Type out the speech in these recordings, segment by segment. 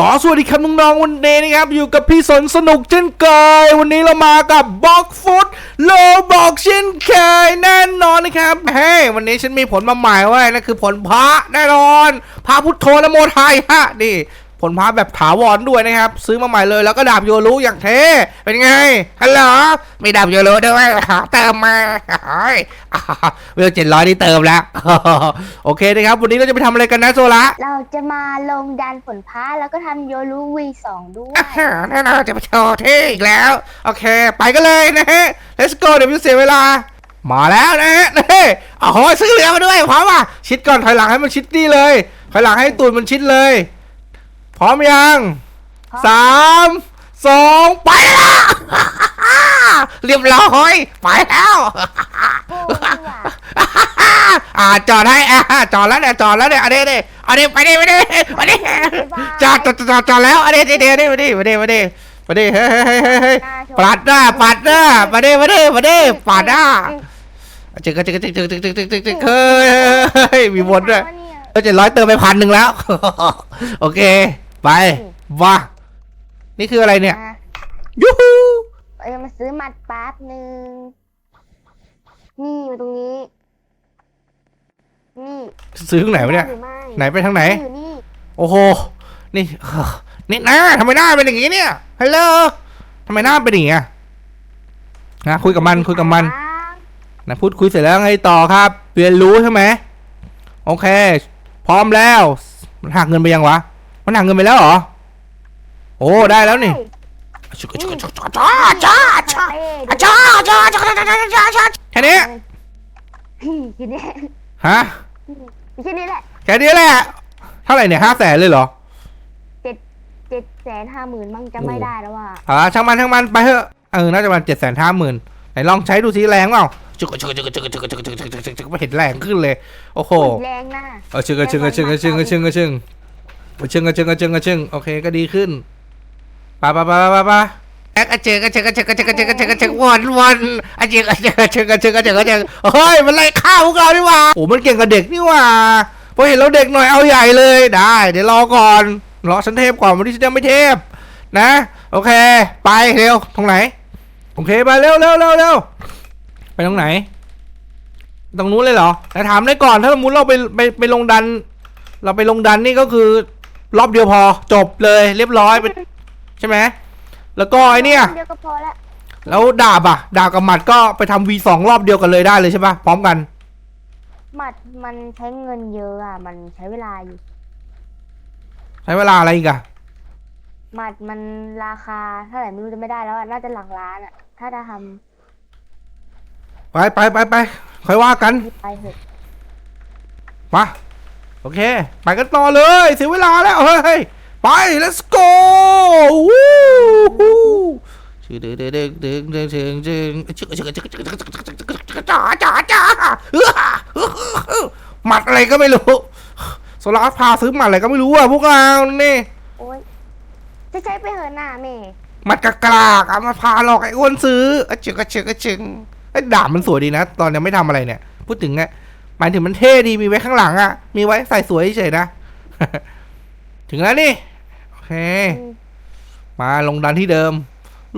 ขอสวัสดีครับน้องๆวันนี้นะครับ อยู่กับพี่สนสนุกเช่นเคยวันนี้เรามากับบ็อกฟุตโลบอกเช่นเคยแน่นอนนะครับเฮ้ยวันนี้ฉันมีผลมาใหม่ไว้นั่นคือผลพระแน่นอนพระพุทโธนโมไทยฮะนี่ ผลพระแบบถาวรด้วยนะครับ ซื้อมาใหม่เลยแล้วก็ดาบโยรุอย่างเท่เป็นไงฮัลโหลมีดาบโยรุด้วยเติมมาเฮ้ยเวลเจ็ดร้อยนี่เติมแล้ว โอเคนะครับ วันนี้เราจะไปทำอะไรกันนะโซละเราจะมาลงดันผลพ้าแล้วก็ทำโยรูวีสองด้วยอ่าฮะแน่นอนจะไปโชว์เท่อีกแล้ว โอเค ไปกันเลยนะฮะ let's go เดี๋ยวไม่เสียเวลามาแล้วนะฮะนี่โอ้โหซื้อเรือมาด้วยพร้อมอะชิดก่อนถอยหลังให้มันชิดนี่เลยถอยหลังให้ตูดมันชิดเลย พร้อมยังพร้อมสามสองไปแล้วเรียบร้อยไปแล้วโอ้ยว่ะอ่าจอดให้อ่าจอดแล้วเนี่ยจอดแล้วเนี่ยอันนี้นี่อันนี้ไปดิไปดิไปดิจอดจอดจอดจอดแล้วอันนี้เดี๋ยวเดี๋ยวมาดิมาดิมาดิมาดิเฮ้ยเฮ้ยเฮ้ยเฮ้ยเฮ้ยปัดหน้าปัดหน้ามาดิมาดิมาดิปัดหน้าจึ๊กจึ๊กจึ๊กจึ๊กจึ๊กจึ๊กจึ๊กจึ๊กจึ๊กเฮ้ยเฮ้ยมีวนด้วยเนี่เออเจ็ดร้อยเติมไปพันหนึ่งแล้ว โอเค ไปว่านี่คืออะไรเนี่ยอะยูฮูเราจะมาซื้อหมัดแป๊บหนึ่งนี่อยู่ตรงนี้ นี่ซื้อตรงไหนวะเนี่ยหรือไม่ไหนไปทางไหน อยู่นี่โอ้โห นี่เอ่อนี่หน้าทำไมหน้าเป็นอย่างนี้เนี่ยฮัลโหลทำไมหน้าเป็นอย่างนี้อะนะคุยกับมันคุยกับมัน อ่านะพูดคุยเสร็จแล้วไงต่อครับเรียนรู้ใช่ไหมโอเค พร้อมแล้วมันหักเงินไปยังวะ มันหักเงินไปแล้วเหรอ โอ้ได้แล้วนี่จ้าจ้าจ้าจ้าจ้าจ้าจ้าจ้าจ้าจ้าจ้าแค่นี้พี่แค่นี้ฮะแค่นี้แหละแค่นี้แหละเท่าไหร่เนี่ยห้าแสนเลยเหรอเจ็ดเจ็ดแสนห้าหมื่นมั้งจะไม่ได้แล้วว่าอ่าช่างมันช่างมันไปเถอะเออน่าจะประมาณเจ็ดแสนห้าหมื่นไหนลองใช้ดูสิแรงเปล่าจึกจึกจึกจึกจึกจึกจึกจึกจึกจึกจึกไม่เห็นแรงขึ้นเลย โอ้โห แรงนะเออชึงกระชึงกระชึงกระชึงกระชึงกระชึง กระชึงกระชึงกระชึงกระชึงโอเคก็ดีขึ้นไปไปไปไปไปแอ๊กอะเจกระเจกระเจกระเจกระเจกระเจกระเจกวนวนอะเจกระเจกระเจกระเจกระเจกระเจกเฮ้ยมันไล่ฆ่าพวกเราดีว่าโอ้มันเก่งกับเด็กนี่ว่าพอเห็นเราเด็กหน่อยเอาใหญ่เลยได้ เดี๋ยวรอก่อนรอฉันเทพก่อนวันนี้ฉันยังไม่เทพนะ โอเค ไปเร็วตรงไหนโอเคไปเร็วเร็วเร็วเร็วไปตรงไหน ตรงนู้นเลยเหรอแต่ถามได้ก่อนถ้าสมมติเราไปไปไปลงดัน เราไปลงดันนี่ก็คือ รอบเดียวพอจบเลยเรียบร้อยไปใช่ไหมแล้วก็ไอเนี่ยเดียวก็พอละแล้วดาบอะดาบกับหมัดก็ไปทำ V2 รอบเดียวกันเลยได้เลยใช่ปะพร้อมกัน หมัดมันใช้เงินเยอะอะมันใช้เวลาอยู่ ใช้เวลาอะไรอีกอะหมัดมันราคาเท่าไหร่ไม่รู้จะไม่ได้แล้วอะน่าจะหลักล้านอะถ้าจะทไปไปไปไปค่อยว่ากันำไปเถอะมาโอเค ไปกันต่อเลยเสียเวลาแล้ว เฮ้ย ไป let's go วู้ฮู้ชื่อเด้งเด้งเด้งเด้งเด้งเด้งเด้งชื่อชื่อชื่อชื่อชื่อจ้าจ้าจ้าหมัดอะไรก็ไม่รู้โซลาร์พาซื้อหมัดอะไรก็ไม่รู้อะพวกเราเนี่โอ้ยจะใช้ไปเหอะหน้าแม่หมัดกากาเอามาพาหลอกไอ้อ้วนซื้ออะจึกอะจึกอะจึงไอ้ดาบมันสวยดีนะ ตอนยังไม่ทำอะไรเนี่ย พูดถึงอะ หมายถึงมันเท่ดีมีไว้ข้างหลังอะมีไว้ใส่สวยเฉยนะ ถึงแล้วนี่ โอเค มาลงดันที่เดิม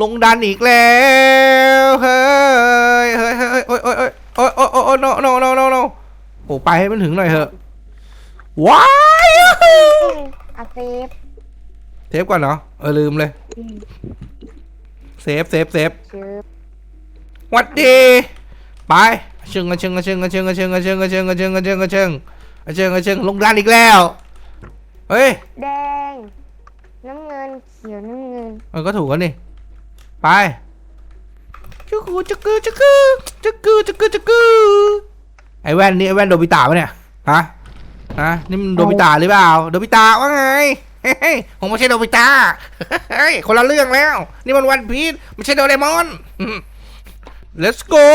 ลงดันอีกแล้วเฮ้ยเฮ้ยเฮ้ยเฮ้ยโอ้ยโอ้ยโอ้ยโอ้ยโอ้ยโอ้ยโอ้ย no no no no no โอ้ไปให้มันถึงหน่อยเถอะว้ายอาเซฟเทปก่อนเนาะเออลืมเลยเซฟเซฟเซฟวัดดี ไป ชึงกระชึงกระชึงกระชึงกระชึงกระชึงกระชึงกระชึงกระชึงกระชึงกระชึงกระชึงลงดันอีกแล้ว เฮ้ย แดง น้ำเงิน เขียว น้ำเงินมันก็ถูกกันนี่ ไปจักกูจักกูจักกูจักกูจักกูจักกูไอ้แว่นนี่ไอ้แว่นโดบิตะปะเนี่ย ฮะ ฮะ นี่มันโดบิตะหรือเปล่า โดบิตะว่าไงเฮ้ยผมไม่ใช่โดบิตะเฮ้ย คนละเรื่องแล้ว นี่มันวันพีชไม่ใช่โดเรมอน let's go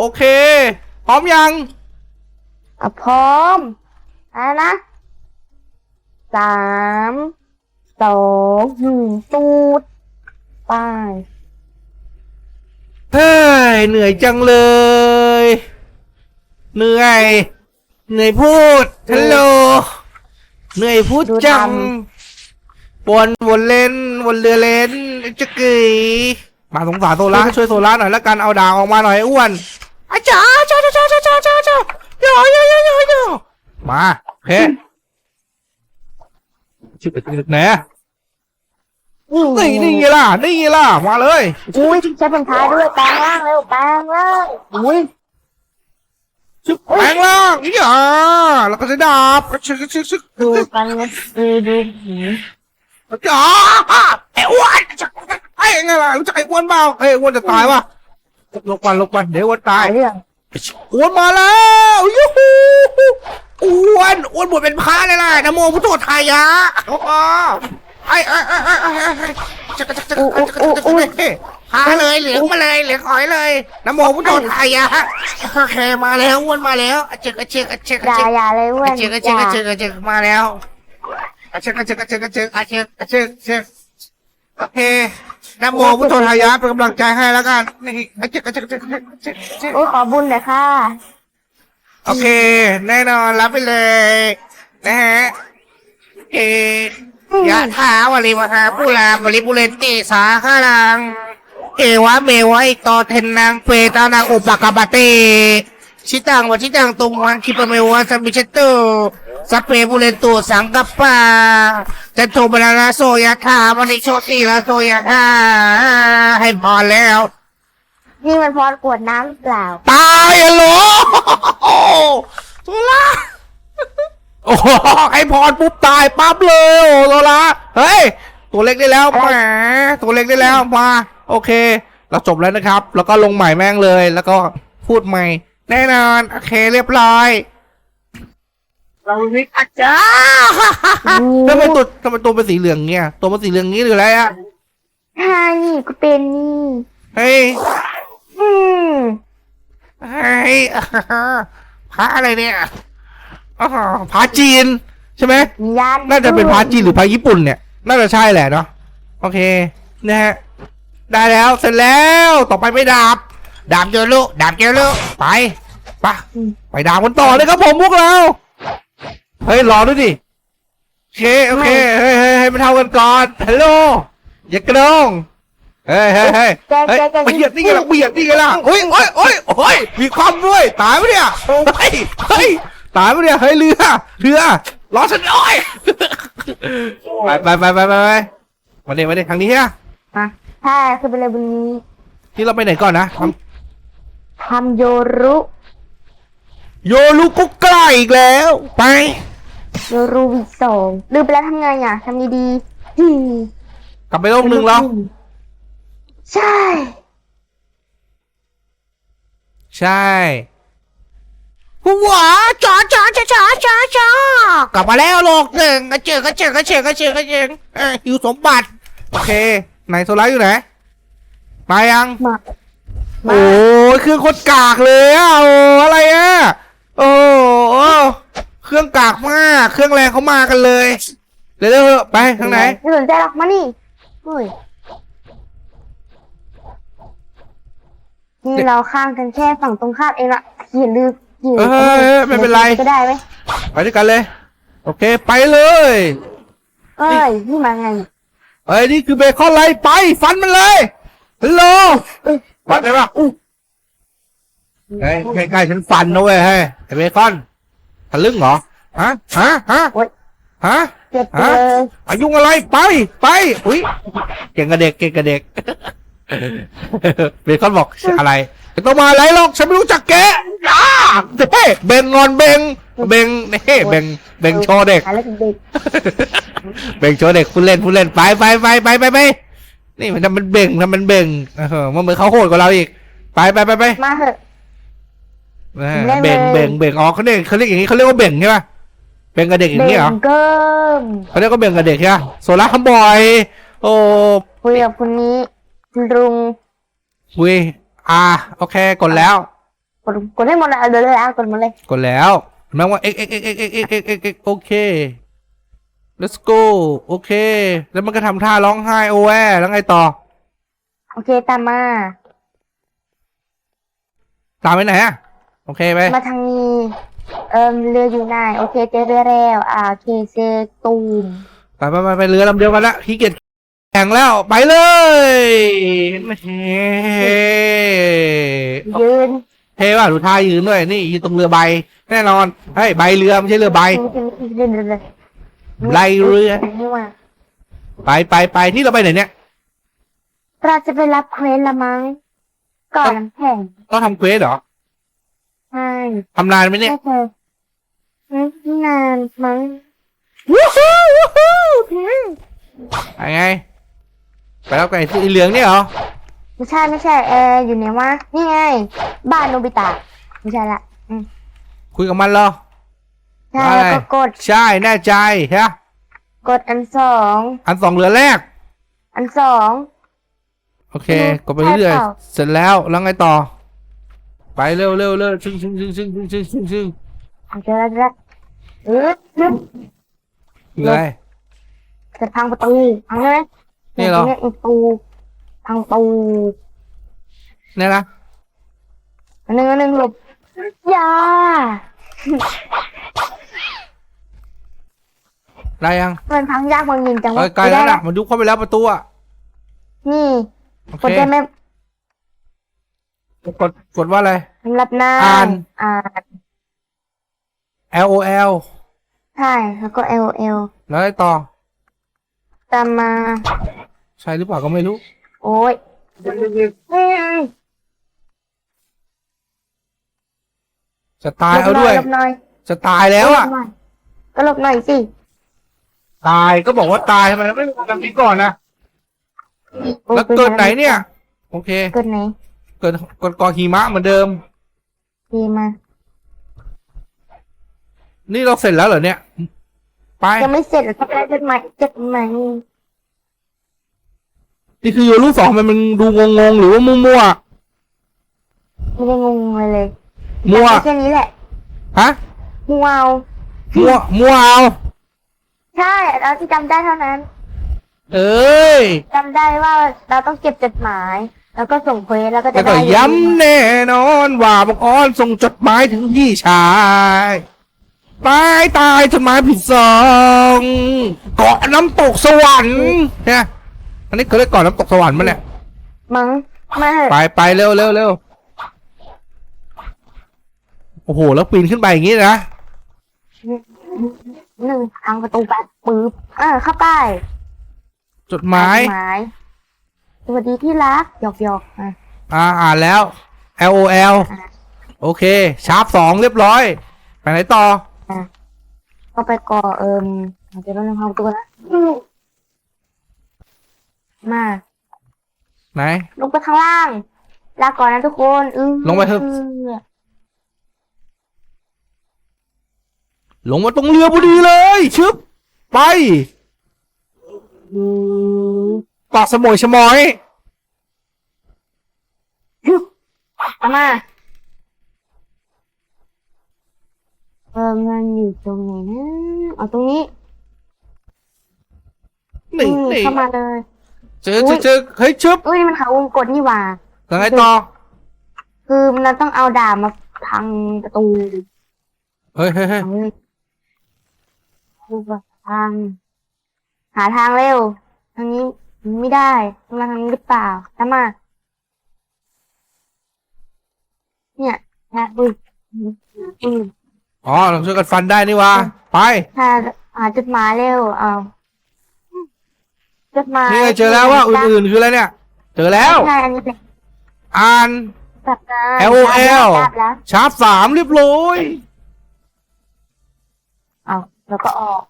โอเค พร้อมยังอะพร้อมอะไรนะสามสองหนึ่งตูดไปเฮ้ยเหนื่อยจังเลย เหนื่อย เหนื่อยพูดฮัลโหลเหนื่อยพูดจังวนวนเล่นวนเรือเล่นจะกึย มาสงสารโซล่าช่วยโซล่าหน่อยแล้วกันเอาดาวออกมาหน่อยอ้วนอาจ้าจ้าจ้าจ้าจ้าจ้าจ้าโยโยโยโยโยมาโอเคชื่อไหนะนี่นี่ไงล่ะนี่ไงล่ะมาเลยอุ้ยใช้เป็นท้ายด้วยแปลงร่างเร็วแปลงร่างอุ้ยชึบแปลงล่างนี่อะแล้วก็ใช้ดาบชึกชึกชึกชึกดูกันดูดูหูจ้าไอ้อ้วน ไอ้ไงล่ะรู้จักไอ้อ้วนเปล่าไอ้อ้วนจะตายวะลงกันลงกันเดี๋ยวอ้วนตายหาเรื่องอ้วนมาแล้วยูฮูอ้วนอ้วนบวชเป็นพระเลยล่ะนะโมพุทโธทายะอ๋อไอ้ไอ้ไอ้ไอ้ไอ้ไอ้จักรจักรจักรจักรจักรจักรพาเลยเหลืองมาเลยเหลืองหอยเลยนะโมพุทโธทายะโอเคมาแล้วอ้วนมาแล้วเจ๊กเจ๊กเจ๊กอย่าเจ๊กอย่าเลยอ้วนเจ๊กอเจ๊กย่าเจ๊กเจ๊กมาแล้วเจ๊กเจ๊กเจ๊กเจ๊กเจ๊กเจ๊กเจ๊กโอเค นะโมพุทโธทายะเป็นกำลังใจให้แล้วกันนี่เจ๊กเจ๊กเจ๊กเจ๊กเจ๊กเจ๊กโอ้ยขอบุญหน่อยค่ะ โอเค แน่นอนรับไปเลย นะฮะเอยะถาวริวหาปุราบริบุเรนติสาคารัง เอวะเมวะอิโตเทนนังเปตานังอุปกปปเต ชิตังวะชิตังตุงวังคิปะเมวะสัมมิเชตุสพเปบุเรนตุสังกัปปะจันโทบนาราโสยะถามณิโชติลาโสยะถาให้พอแล้ว นี่มันพรกวดน้ำหรือเปล่า ตายอะโหลโซล่าโอ้โหไอพรปุ๊บตายปั๊บเลยโอ้โซล่าเฮ้ย ตัวเล็กได้แล้วแหมตัวเล็กได้แล้วมา โอเค เราจบแล้วนะครับ แล้วก็ลงใหม่แม่งเลย แล้วก็พูดใหม่ แน่นอน โอเคเรียบร้อยเราวิกอาจารย์ทำไมตัวทำไมตัวเป็นสีเหลืองเงี้ยตัวเป็นสีเหลืองงี้หรืออะไรอะใช่นี่ก็เป็นนี่เฮ้ยอืมเฮ้ยพระอะไรเนี่ยอ๋อพระจีน ใช่ไหมมีญาติน่าจะเป็นพระจีนหรือพระญี่ปุ่นเนี่ย น่าจะใช่แหละเนาะโอเคนะฮะได้แล้วเสร็จแล้วต่อไปไม่ดาบ ดาบเจอลูกดาบเจอลูกไปไปะไปดาบกันต่อเลยครับผมพวกเรา เฮ้ยรอด้วยดิโอเคโอเคเฮ้ยเฮ้ยให้มันเท่ากันก่อนฮัลโหลอย่ากระดองเฮ้ยเฮ้ยเฮ้ยแกเฮ้ยแกแกเบียดนี่ไงล่ะเบียดนี่ไงล่ะโอ้ยโอ้ยโอ้ยโอ้ยมีความด้วยตายปะเนี่ยเฮ้ยเฮ้ยตายปะเนี่ยเฮ้ยเรือเรือรอฉันหน่อยไปไปไปไปไปไปมาเดี๋ยวมาเดี๋ยวทางนี้ฮะอะใช่คือเป็นอะไรบนนี้ที่เราไปไหนก่อนนะ ททำโยรุำโยลูกุกไกลอีกแล้ว ไป โยรุวีสองลืมไปแล้วทำไงอะทำดีๆอืมกลับไปโลกหนึ่งแล้วใช่ ใช่หัวจ๋าจ๋าจ๋าจ๋าจ๋าจ๋ากลับมาแล้วโลกหนึ่งกระเจิงกระเจิงกระเจิงกระเจิงกระเจิงเอ้ยอยู่สมบัติ โอเค ไหนโซล่าอยู่ไหน มายัง มา โอ้ยเครื่องโคตรกากเลยอะโอ้อะไรอะโอ้โอ้เครื่องกากมาก เครื่องแรงเขามากันเลยเดี๋ยวๆๆไปทางไหนไม่สนใจหรอกมานี่เฮ้ยนี่เราข้างกันแค่ฝั่งตรงข้ามเองละอย่าลืมอย่าเอลือเออไม่เป็นไรก็ได้ไหมไปด้วยกันเลย โอเคไปเลย เอ้ยนี่มาไงเอ้ยนี่คือเบคอนไลไปฟันมันเลยฮัลโหล เอ้ยฟันได้ปะอุ๊ยเฮ้ยใกล้ๆฉันฟันนะเว้ยเฮ้ยไอ้เบคอนทะลึ่งเหรอฮะฮะฮะโอ๊ยฮะเจ็บเลฮะยอายุอะไรไปไปอุ้ยเก่งกับเด็กเก่งกับเด็กเบคอนบอกอะไรไม่ต้องมาอะไรหรอกฉันไม่รู้จักแกอ้าเฮ้เบงงอนเบงเบงเฮ้เบงเบงโชว์เด็กอะไรเด็กเบ่งโชว์เด็กพูดเล่นพูดเล่นไปไปไปไปไปไป นี่มันทำมันเบ่งทำมันเบ่งเออมันเหมือนเขาโหดกว่าเราอีก ไปไปไปไปมาเถอะ เออเล่นเลย เบ่งเบ่งเบ่งอ๋อเขาเรียกเขาเรียกอย่างนี้เขาเรียกว่าเบ่งใช่ปะเบ่งกับเด็กอย่างเบ่นี้เหรองเกิมเขาเรียกว่าเบ่งกับเด็กใช่ปะโซล่าคำบอย โอ้คุยกับคนนี้คุณลุงคุยอ่าโอเคกดแล้ว กดกดให้หมดเลยเอาเลยเลยเอากดหมดเลย กดแล้วแม้ว่า x x x x x x x x x โอเค let's go โอเค แล้วมันก็ทำท่าร้องไห้โอ้แวแล้วไงต่อ โอเคตามมา ตามไปไหนอะโอเคไป มาทางนี้ เอิมเรืออยู่ไหนโอเคเจอเรือแล้วอ่าโอเคเจอตูมไปไปไปไปเรือลำเดียวกันละขี้เกียจแข่งแล้วไปเลยเฮ้ยืนเท่ว่ะดูท่ายืนด้วยนี่ยืนตรงเรือใบ แน่นอนเฮ้ยใบเรือไม่ใช่เรือใบยืนยืนเลย ไล่เรือ นี่ว่าไปไปไปนี่เราไปไหนเนี่ย เราจะไปรับเควสละมั้งก่อนน้ำแข็งต้องทำเควสเหรอใช่ทำนานไหมเนี่ย ไม่เคยไม่นานมั้งวู้ฮู้วู้ฮู้ไปไง ไปรับไก่สีเหลืองเนี่ยเหรอ ไม่ใช่ไม่ใช่เอออยู่ไหนวะนี่ไง บ้านโนบิตะไม่ใช่ละ คุยกับมันเหรอ ใช่อะไรแล้วก็กด ใช่แน่ใจฮะกดอันสองอันสองเหลือแรก อันสอง โอเค กดไปเรื่อยใช่เปล่าๆเสร็จแล้วแล้วไงต่อ ไปเร็วเร็วเร็วชึ่งชึ่งชึ่งชึ่งชึ่งชึ่งชึ่งชึ่งอาจจะแล้วเออนึกคืออะไรจะพังประตูพังเลยนี่เหรอยประตูพังประตูเนี่ยนะอันหนึ่งอันหนึ่งหลบอยา ได้ยังมันพังยากมันยิงจังเอ้วะยไกลแล้วไม่นะได้มันยุบเข้าไปแล้วประตูอะนี่โอกดเคได้ไหมกดกดว่าอะไรสำหรับหน้าอ่านอ่าน L O L ใช่แล้วก็ L L แล้วไอ้ต่อตามมา ใช่หรือเปล่าก็ไม่รู้ โอ้ยเฮ้ยจะตายเอาด้วยหลบหน่อยจะตายแล้วอะหลบหน่อยก็หลบหน่อยสิ ตายก็บอกว่าตายทำไมไม่ทำนี้ก่อนนะโอ้ยแล้วเกิดไหนเนี่ย โอเค เกิดไหน เกิดกดกอหิมะเหมือนเดิมดีมานี่เราเสร็จแล้วเหรอเนี่ย ไปยังไม่เสร็จก็ได้จดหมายจดหมายนี่คือโยรูสองมันมันดูงงๆหรือว่ามั่วไม่ได้งงอะไรเลยๆมั่วแค่นี้แหละฮะมัวเอามั่วมั่วเอา ใช่เราที่จำได้เท่านั้นเอ้ยจำได้ว่าเราต้องเก็บจดหมาย แล้วก็ส่งเควสแล้วก็แต่จะก็ได้ย้ำแน่นอนว่าบังออนส่งจดหมายถึงพี่ชายตายตายจดหมายผิดซองเกาะน้ำตกสวรรค์เนี่ยอันนี้เขาเรียกเกาะน้ำตกสวรรค์มั้ยเนี่ยมั้งไม่ไปไปเร็วเร็วเร็วโอ้โหแล้วปีนขึ้นไปอย่างนี้นะ หนึ่งทางประตูแบบปึ๊บอ่าเข้าไปจดหมายจดหมายสวัสดีที่รักหยอกหยอกอะอ่าอ่านแล้ว L O L โอเค ชาร์ปสองเรียบร้อย ไปไหนต่ออะก็ไปก่อเอิมเดี๋ยวเราลองทำตัวนะมาไหน ลงไปข้างล่าง ลาก่อนนะทุกคน อือลงไปเถอะ ลงมาตรงเรือพอดีเลยชึบไปอืมเกาะสมุยชะมอยเอามาเออมันอยู่ตรงไหนนะเอาตรงนี้นี่อืมนี่เข้ามาเลย เจอเจอเจอเฮ้ยชึบเอ้ยมันเขาวงกดนี่หว่าแล้วไงต่อคือมันต้องเอาดาบมาพังประตูเฮ้ยเฮ้ยเฮ้ยเฮ้ย คือแบบทาง หาทางเร็วทางนี้ไม่ได้ต้องมาทางนี้หรือเปล่าตามมา เนี่ยนะอุ้ยอืมอ๋อเราช่วยกันฟันได้นี่วะไปถ้าหาจดหมายเร็วเอาจดหมายนี่ไงเจอแล้วว่าอื่นๆคืออะไรเนี่ย เจอแล้ว ใช่อันนี้เป็นอ่าน แบบนั้น LOL ทราบแล้วชาร์ปสามเรียบร้อยเอา แล้วก็ออก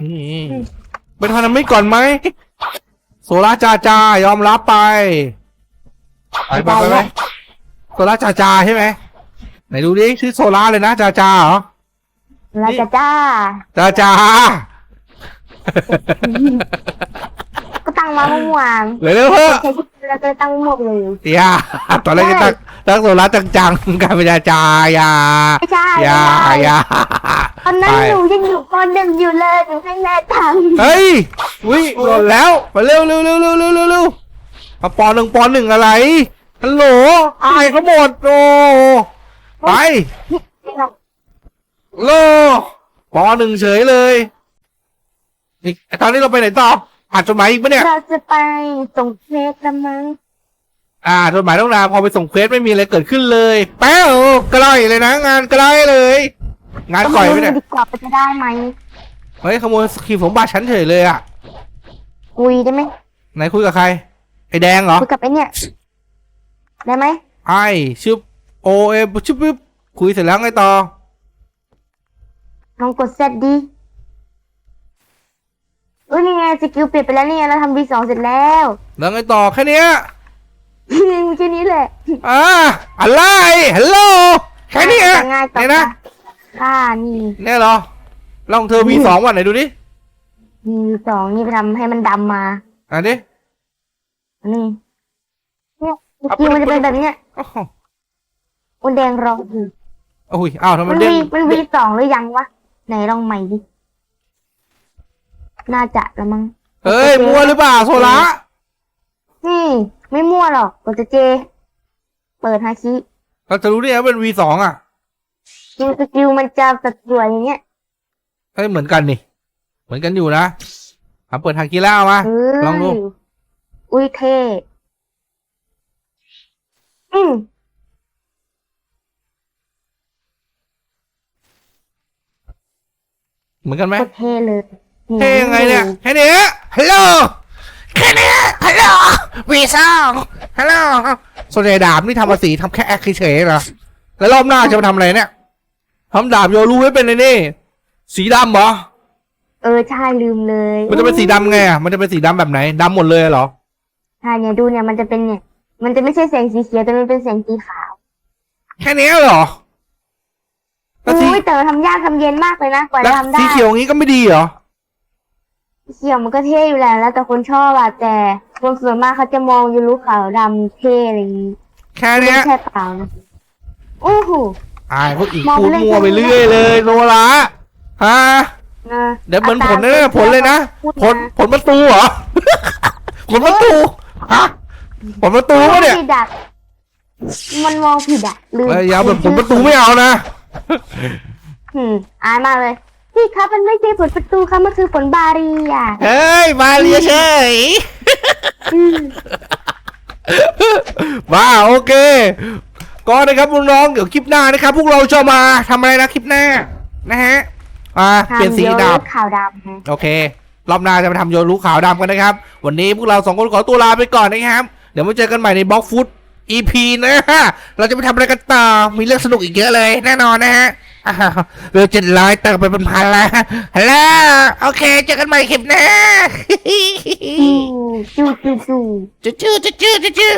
นี่เป็นพันธมิตรก่อนไหม โซล่าจาจายอมรับไป ไปไปไปไปโซล่าจาจาใช่ไหมไหนดูดิชื่อโซล่าเลยนะจาจาเหรอแล้วจะจ้าจาจาก็ ตั้งมาเมื่อวานเร็วๆเถอะใช้ชื่อแล้วก็ตั้งหมดเลยอย่าตอนแรกจะตั้งตั้งโซล่าจังๆกลายเป็นจาจาอย่าไม่ใช่อย่าไม่ใช่อย่าตอนนั้นไปหนูยังอยู่ปหนึ่งอยู่เลยหนูให้แม่ทเฮ้ยวิหล่นแล้วไปเร็วเร็วเร็วเร็วเร็วเร็วเร็วมาปอหนึ่งปอหนึ่งอะไรฮัลโหลอายเขาหมดโอ้ไปำโลปอหนึ่งเฉยเลยอีกไอ้ตอนนี้เราไปไหนต่อ อ่านจดหมายอีกปะเนี่ย เราจะไปส่งเพชรละมั้งอ่าจดหมายต้องนาพอไปส่งเควสไม่มีอะไรเกิดขึ้นเลย แป๊วกระไรเลยนะ งานกระไรเลย งานก่อยไปเนี่ยดีกว่าไปจะได้ไหมเฮ้ยขโมยสกีสมบัติฉันเฉยเลยอะคุยได้ไหมไหนคุยกับใครไอ้แดงเหรอคุยกับไอ้เนี่ยได้ไหมไอชื่อโอเอชื่อปึ๊บคุยเสร็จแล้วไงต่อลองกดเซตดีเอ้ยนี่ไงสกิลเปลี่ยนไปแล้วนี่ไงเราทำ V สองเสร็จแล้วแล้วไงต่อแค่เนี้ยมีแค่นี้แหละอ่าอะไรฮัลโหลแค่เนี้ยจะง่ายต่อไหนนะค่านี่เนี่ยเหรอลองเธอ V สองวันไหนดูดิมีสองนี่ไปทำให้มันดำมาอ่านดิอันนี่เนี่ยสกิลมันจะเป็นแบบเนี้ยโอ้โหอุนแดงรองอยู่โอ้ยอ้าวทำไมมันเด้งวีมันวีสองหรือยังวะไหนลองใหม่ดิ น่าจะละมั้งเฮ้ยมัวหรือเปล่าโซล่านี่ ไม่มั่วหรอกกดจะเจ เปิดฮาคิเราจะรู้ได้ไงว่าเป็น V สองอะจริงสกิลมันจะสัดส่วนอย่างเงี้ยเฮ้ยเหมือนกันนี่ เหมือนกันอยู่นะอะเปิดทางกีฬามาเฮ้ยลองดูอุ้ยเท่อืมเหมือนกันไหม โคตรเท่เลย เท่ยังไงเนี่ยแค่เนี้ยฮัลโหลแค่เนี้ยฮัลโหลวีสองฮัลโหลส่วนใหญ่ดาบนี่ทำมาสีทำแค่แอคเฉยๆเหรอแล้วรอบหน้าจะมาทำอะไรเนี่ยทำดาบโยรู้ให้เป็นไอ้นี่ สีดำเหรอ เออใช่ลืมเลยมันจะเป็นสีดำไงอะมันจะเป็นสีดำแบบไหนดำหมดเลยเหรอ ใช่เนี่ยดูเนี่ยมันจะเป็นเนี่ย มันจะไม่ใช่แสงสีเขียวแต่มันเป็นแสงสีขาวแค่เนี้ยเหรอแล้วสีอุ้ยแต่มันทำยากทำเย็นมากเลยนะกว่าแล้วจะทำได้สีเขียวอย่างนี้ก็ไม่ดีเหรอ เขียวมันก็เท่อยู่แล้วแล้วแต่คนชอบอะแต่คนส่วนมากเขาจะมองยูรุขาวดำเท่อะไรอย่างนี้แค่ไม่เนี้ยใช่เปล่านะโอ้โห อายพวกอีกมองพูดเล่นมั่วไปเรื่อยเลยโนละฮะนะเดี๋ยวเหมือนผลานะจารผลเลยนะพูดผลผลประตูเหรอ ผลประตูฮะผลประตูวะเนี่ย ผิดอะมันมองผิดอะลืมเอ้ยอยาวแบบผลประตูไม่เอานะ อืมอายมากเลย พี่ครับมันไม่ใช่ผลประตูครับมันคือผลบารีอะเฮ้ย มาเรียเฉยอืมมาโอเค ก็นะครับน้องๆเดี๋ยวคลิปหน้านะครับ พวกเราจะมาทำอะไรนะคลิปหน้า นะฮะ อ่า เปลี่ยนสีทำโยดารุบขาวดำฮะ โอเค รอบหน้าจะมาทำโยรู้ขาวดำกันนะครับ วันนี้พวกเราสองคนขอตัวลาไปก่อนนะครับ เดี๋ยวมาเจอกันใหม่ในบล็อกฟุต EP นะฮะ เราจะไปทำอะไรกันต่อ มีเรื่องสนุกอีกเยอะเลย แน่นอนนะฮะ อ้าวเรือเจ็ดร้อยเติมไปเป็นพันแล้วฮัลโหลโอเคเจอกันใหม่คลิปหน้า จูจูจูจูจื้อจื้อจื้อจื้อจื้อ